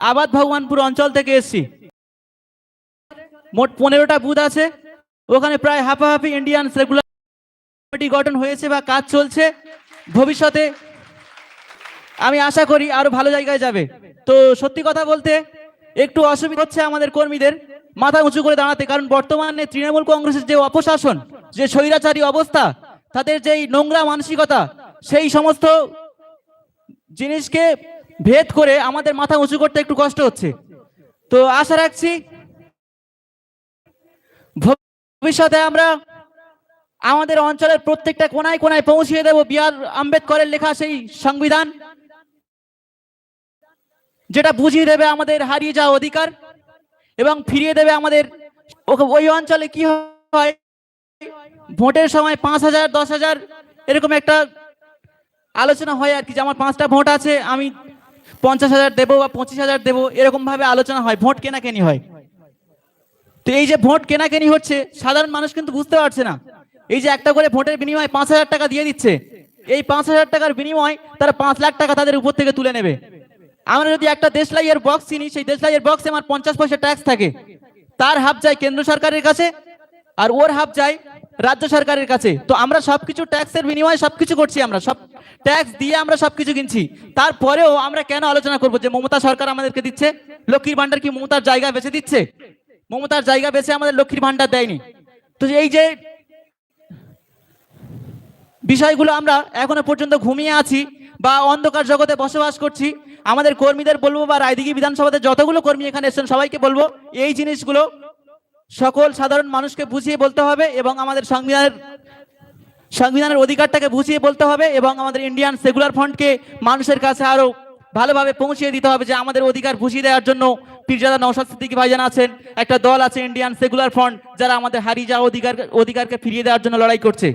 আবাদ ভগবানপুর অঞ্চল থেকে এসছি। মোট পনেরোটা বুথ আছে। ওখানে প্রায় হাফাহাফি ইন্ডিয়ান রেগুলার কমিটি গঠন হয়েছে বা কাজ চলছে। ভবিষ্যতে আমি আশা করি আরও ভালো জায়গায় যাবে। তো সত্যি কথা বলতে একটু অসুবিধা হচ্ছে আমাদের কর্মীদের। মাথা উঁচু করে দাঁড়াতে, কারণ বর্তমানে তৃণমূল কংগ্রেসের যে অপশাসন, যে স্বৈরাচারী অবস্থা, তাদের যেই নোংরা মানসিকতা, সেই সমস্ত জিনিসকে ভেদ করে আমাদের মাথা উঁচু করতে একটু কষ্ট হচ্ছে। তো আশা রাখছি ভবিষ্যতে আমরা আমাদের অঞ্চলের প্রত্যেকটা কোনায় কোনায় পৌঁছিয়ে দেব। বি আর আম্বেদকরের লেখা সেই সংবিধান, যেটা বুঝিয়ে দেবে আমাদের হারিয়ে যাওয়া অধিকার এবং ফিরিয়ে দেবে আমাদের ওই অঞ্চলে কি হয়, ভোটের সময় পাঁচ হাজার, দশ হাজার এরকম একটা আলোচনা হয় আর কি, যে আমার পাঁচটা ভোট আছে, আমি পঞ্চাশ হাজার দেবো বা পঁচিশ হাজার দেবো, এরকমভাবে আলোচনা হয়, ভোট কেনাকেনি হয়। তো এই যে ভোট কেনাকেনি হচ্ছে, সাধারণ মানুষ কিন্তু বুঝতে পারছে না। এই যে একটা করে ভোটের বিনিময়ে পাঁচ হাজার টাকা দিয়ে দিচ্ছে, এই পাঁচ হাজার টাকার বিনিময় তারা পাঁচ লাখ টাকা তাদের উপর থেকে তুলে নেবে। আমরা যদি একটা দেশলাইয়ের বক্স কিনি সেই দেশলাইয়ের বক্সে আমার পঞ্চাশ পয়সা ট্যাক্স থাকে। তার হাফ যায় কেন্দ্র সরকারের কাছে, আর ওর হাফ যায় রাজ্য সরকারের কাছে। তো আমরা সবকিছু ট্যাক্সের বিনিময়ে সবকিছু করছি আমরা। সব ট্যাক্স দিয়ে আমরা সবকিছু কিনছি। তারপরেও আমরা কেন আলোচনা করব যে মমতা সরকার আমাদেরকে দিচ্ছে? লক্ষ্মীর ভান্ডার কি মমতার জায়গা বেছে দিচ্ছে? মমতার জায়গা বেছে আমাদের লক্ষ্মীর ভান্ডার দেয়নি। তো এই যে বিষয়গুলো আমরা এখনও পর্যন্ত ঘুমিয়ে আছি বা অন্ধকার জগতে বসবাস করছি, আমাদের কর্মীদের বলব বা রায়দিঘি বিধানসভাতে যতগুলো কর্মী এখানে এসেছেন সবাইকে বলব, এই জিনিসগুলো সকল সাধারণ মানুষকে বুঝিয়ে বলতে হবে এবং আমাদের সংবিধানের সংবিধানের অধিকারটাকে বুঝিয়ে বলতে হবে এবং আমাদের ইন্ডিয়ান সেকুলার ফ্রন্টকে মানুষের কাছে আরও ভালোভাবে পৌঁছিয়ে দিতে হবে যে আমাদের অধিকার বুঝিয়ে দেওয়ার জন্য পীরজাদা নৌসাদ সিদ্দিকী ভাইজান আছেন। একটা দল আছে ইন্ডিয়ান সেকুলার ফ্রন্ট যারা আমাদের হারিয়ে যাওয়া অধিকার, অধিকারকে ফিরিয়ে দেওয়ার জন্য লড়াই করছে।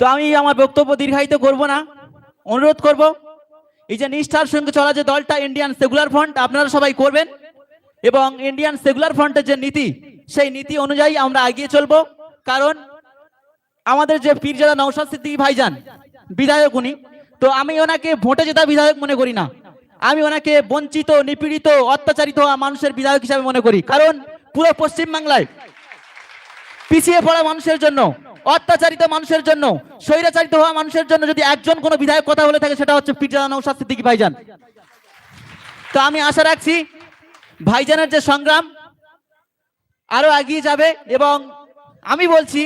তো আমি আমার বক্তব্য দীর্ঘায়িত করব না, অনুরোধ করব, এই যে নিষ্ঠার সঙ্গে চলা যে দলটা ইন্ডিয়ান সেকুলার ফ্রন্ট আপনারা সবাই করবেন। এবং ইন্ডিয়ান সেকুলার ফ্রন্টের যে নীতি, সেই নীতি অনুযায়ী আমরা এগিয়ে চলবো। কারণ আমাদের যে পীরজাদা নৌসাদ সিদ্দিকী ভাইজান, বিধায়ক উনি, তো আমি ওনাকে ভোটে জেতা বিধায়ক মনে করি না। আমি ওনাকে বঞ্চিত, নিপীড়িত, অত্যাচারিত হওয়া মানুষের বিধায়ক হিসাবে মনে করি। কারণ পুরো পশ্চিম বাংলায় পিছিয়ে পড়া মানুষের জন্য, অত্যাচারিত মানুষের জন্য, স্বৈরাচারিত হওয়া মানুষের জন্য যদি একজন কোনো বিধায়ক কথা বলে থাকে, সেটা হচ্ছে পীরজাদা নৌসাদ সিদ্দিকী ভাইজান। তো আমি আশা রাখছি ভাইজানের যে সংগ্রাম, আরও এগিয়ে যাবে এবং আমি বলছি,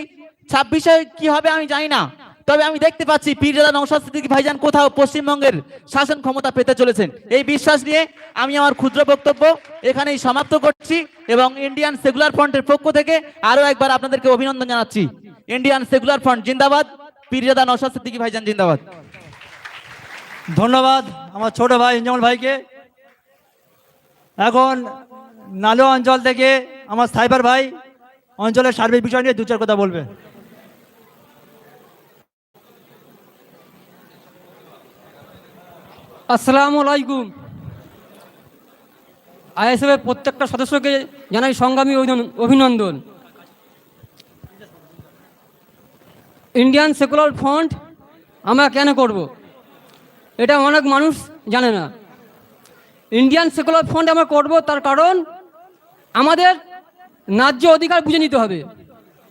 ছাব্বিশে কি হবে আমি জানি না। তবে আমি দেখতে পাচ্ছি পীরজাদা নৌসাদ ভাইজান কোথাও পশ্চিমবঙ্গের শাসন ক্ষমতা পেতে চলেছেন। এই বিশ্বাস নিয়ে আমি আমার ক্ষুদ্র বক্তব্য এখানেই সমাপ্ত করছি এবং ইন্ডিয়ান সেকুলার ফ্রন্টের পক্ষ থেকে আরও একবার আপনাদেরকে অভিনন্দন জানাচ্ছি। ইন্ডিয়ান সেকুলার ফ্রন্ট জিন্দাবাদ পীরজাদা নৌসাদ ভাইজান জিন্দাবাদ। ধন্যবাদ আমার ছোট ভাই ইঞ্জামুল ভাইকে। এখন নালো অঞ্চল থেকে আমার সাইবার ভাই অঞ্চলের সার্বিক বিষয় নিয়ে দু চার কথা বলবে। আসসালামু আলাইকুম। আইএসএফের প্রত্যেকটা সদস্যকে জানাই সংগ্রামী অভিনন- অভিনন্দন। ইন্ডিয়ান সেকুলার ফ্রন্ট আমরা কেন করব? এটা অনেক মানুষ জানে না। ইন্ডিয়ান সেকুলার ফ্রন্ট আমরা করব, তার কারণ আমাদের ন্যায্য অধিকার বুঝে নিতে হবে।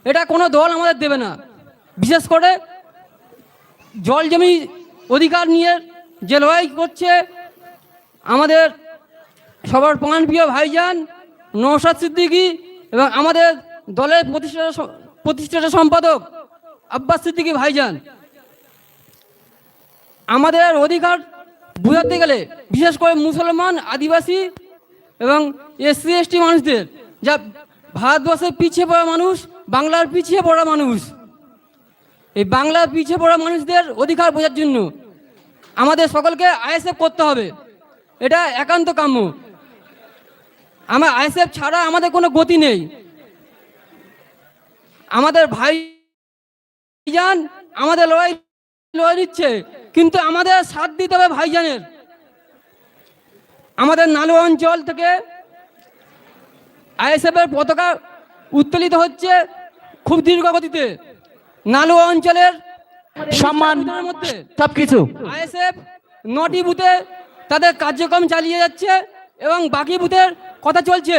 এটা কোনো দল আমাদের দেবে না। বিশেষ করে জল জমি অধিকার নিয়ে যে লড়াই করছে, আমাদের সবার প্রাণপ্রিয় ভাইজান নৌসাদ সিদ্দিকী এবং আমাদের দলের প্রতিষ্ঠাতা প্রতিষ্ঠাতা সম্পাদক আব্বাস সিদ্দিকী ভাইজান। আমাদের অধিকার বোঝাতে গেলে বিশেষ করে মুসলমান, আদিবাসী এবং এসসি, এসটি মানুষদের, যা ভারতবর্ষের পিছিয়ে পড়া মানুষ, বাংলার পিছিয়ে পড়া মানুষ। এই বাংলার পিছিয়ে পড়া মানুষদের অধিকার বোঝার জন্য আমাদের সকলকে আইএসএফ করতে হবে। এটা একান্ত কাম্য। আমার আইএসএফ ছাড়া আমাদের কোনো গতি নেই। আমাদের ভাই ভাইজান, আমাদের লড়াই লড়াই দিচ্ছে কিন্তু আমাদের সাথ দিতে হবে ভাইজানের। আমাদের নালু অঞ্চল থেকে আইএসএফ এর পতাকা উত্তোলিত হচ্ছে খুব দ্রুত গতিতে। নালু অঞ্চলের সম্মান মধ্যে সবকিছু। আইএসএফ নটি বুথে তাদের কার্যক্রম চালিয়ে যাচ্ছে এবং বাকি বুথের কথা চলছে।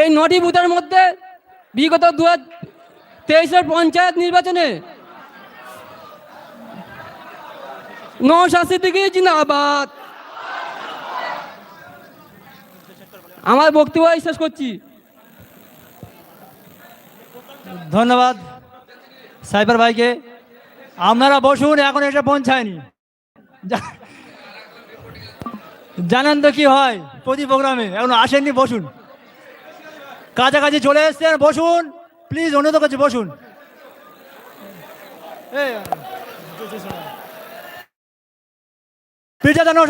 এই নটি বুথের মধ্যে বিগত দু হাজার তেইশের পঞ্চায়েত নির্বাচনে নশা সিদ্দিকি জিন্দাবাদ আমার বক্তব্য শেষ করছি ধন্যবাদ সাইবার ভাইকে। আপনারা বসুন এখন এসে পৌঁছায়নি। জানেন তো কি হয় প্রতি প্রোগ্রামে এখন আসেননি বসুন। কাছাকাছি চলে এসছেন বসুন প্লিজ অনুরোধ করছি বসুন। এই, পিঠা জানো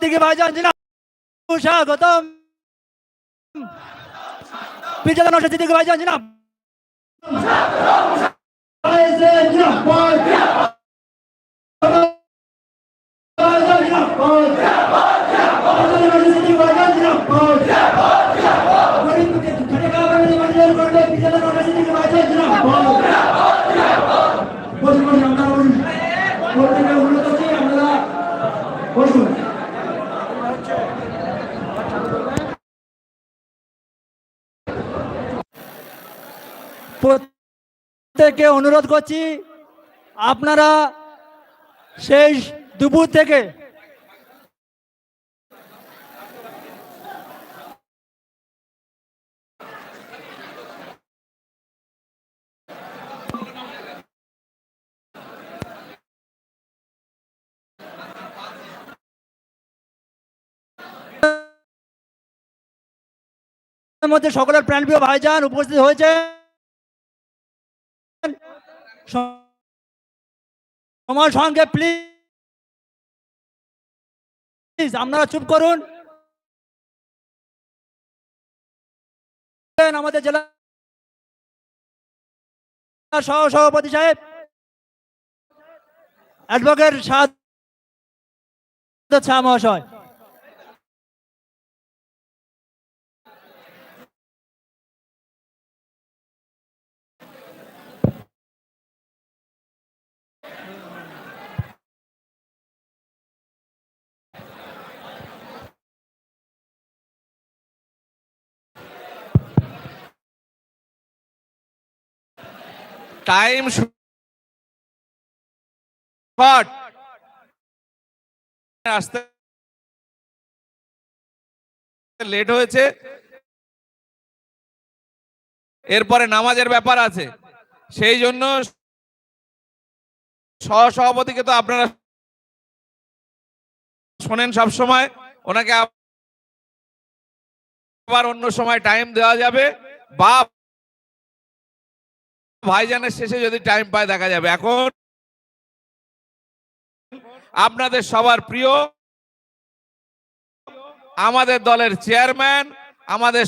দিকে ভাইজান জিনা স্বাগতম। পিঠা জানো দিকে ভাইজান জিনা প্রত্যেককে অনুরোধ করছি আপনারা সেই দুপুর থেকে মধ্যে সকলের প্রাণপ্রিয় ভাইজান উপস্থিত হয়েছে আমার সঙ্গে প্লিজ আপনারা চুপ করুন আমাদের জেলা সহ সভাপতি সাহেব অ্যাডভোকেট শাহ মহাশয় টাইম শর্ট আসতে লেট হয়েছে। এরপরে নামাজের ব্যাপার আছে। সেই জন্য সহসভাপতিকে তো আপনারা শোনেন সব সময়। ওনাকে আবার অন্য সময় টাইম দেওয়া যাবে। বা ভাইজানের শেষে যদি টাইম পায় দেখা যাবে। এখন আপনাদের সবার প্রিয়, আমাদের দলের চেয়ারম্যান আমাদের